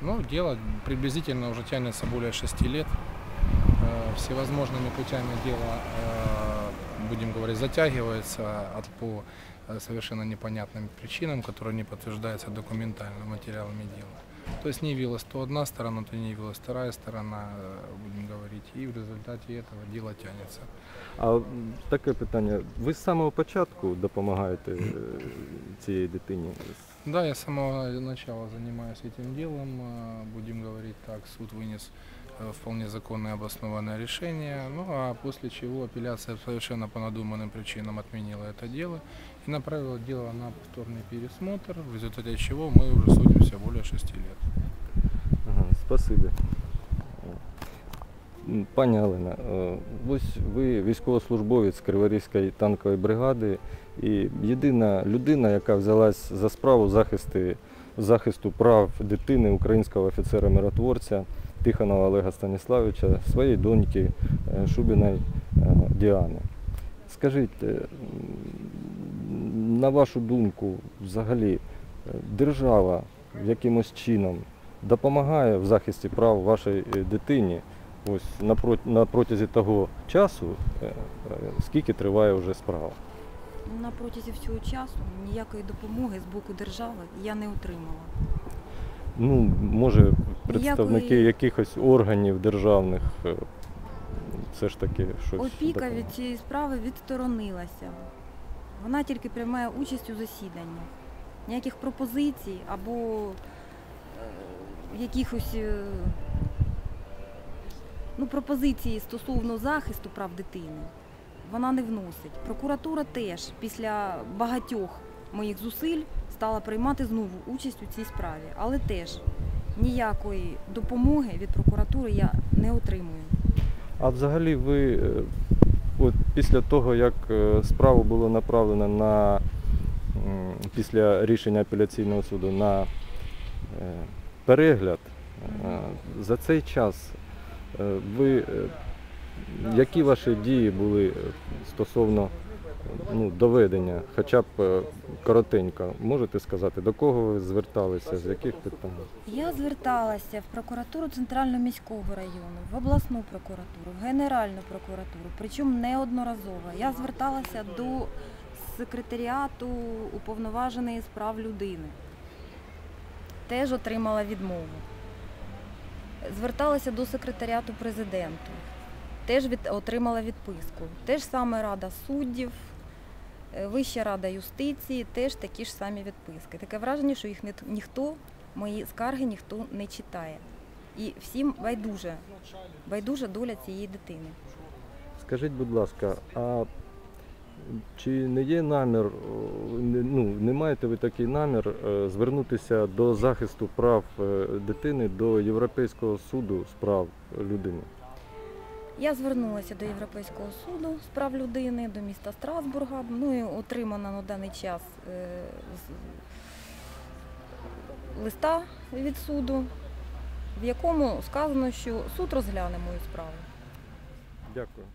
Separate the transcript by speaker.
Speaker 1: Ну, дело приблизительно уже тянется более шести лет. Э, Всевозможными путями дело, э, будем говорить, затягивается от, по совершенно непонятным причинам, которые не подтверждаются документально материалами дела. То есть не явилась то одна сторона, то не явилась вторая сторона, э, будем говорить, и в результате этого дело тянется.
Speaker 2: А м, таке питання. Ви з самого початку допомагаєте е, цієї дитині?
Speaker 1: Да, я с самого начала занимаюсь этим делом. э, Будем говорить так, суд вынес э, вполне законное обоснованное решение. Ну а после чего апелляция совершенно по надуманным причинам отменила это дело и направила дело на повторный пересмотр, в результате чего мы уже судимся более шести лет.
Speaker 2: Ага, спасибі. М, Пані Олена, е, ось ви військовослужбовець Криворізької танкової бригади і єдина людина, яка взялась за справу захисти, захисту прав дитини українського офіцера-миротворця Тихонова Олега Станіславовича, своєї доньки е, Шубіної е, Діани. Скажіть, е, на вашу думку, взагалі, держава якимось чином допомагає в захисті прав вашої дитині ось на, протязі того часу, скільки триває вже справа.
Speaker 3: На протязі всього часу ніякої допомоги з боку держави я не отримала.
Speaker 2: Ну, може, представники
Speaker 3: Ніякої-
Speaker 2: якихось органів державних е, все ж таки щось.
Speaker 3: Опіка
Speaker 2: допомагає.
Speaker 3: від цієї справи відсторонилася. Вона тільки приймає участь у засіданні. Ніяких пропозицій або е, якихось е, ну, пропозицій стосовно захисту прав дитини вона не вносить. Прокуратура теж після багатьох моїх зусиль стала приймати знову участь у цій справі, але теж ніякої допомоги від прокуратури я не отримую.
Speaker 2: А взагалі ви е, от після того, як е, справу було направлено на після рішення апеляційного суду на е, перегляд, за цей час ви які ваші дії були стосовно ну, доведення, хоча б е, коротенько, можете сказати, до кого ви зверталися, з яких питань?
Speaker 3: Я зверталася в прокуратуру Центрального міського району, в обласну прокуратуру, в Генеральну прокуратуру, причому неодноразово. Я зверталася до секретаріату уповноваженої з прав людини. Теж отримала відмову. Зверталася до секретаріату президенту. Теж від, отримала відписку. Теж саме Рада суддів, е, Вища рада юстиції, теж такі ж самі відписки. Таке враження, що їх ніхто мої скарги ніхто не читає. І всім байдуже, байдужа доля цієї дитини.
Speaker 2: Скажіть, будь ласка, а чи не є намір, ну, не маєте ви такий намір е, звернутися до захисту прав е, дитини до Європейського суду з прав людини?
Speaker 3: Я звернулася до Європейського суду з прав людини, до міста Страсбурга. Ну і отримана на даний час е, листа від суду, в якому сказано, що суд розгляне мою справу.
Speaker 2: Дякую.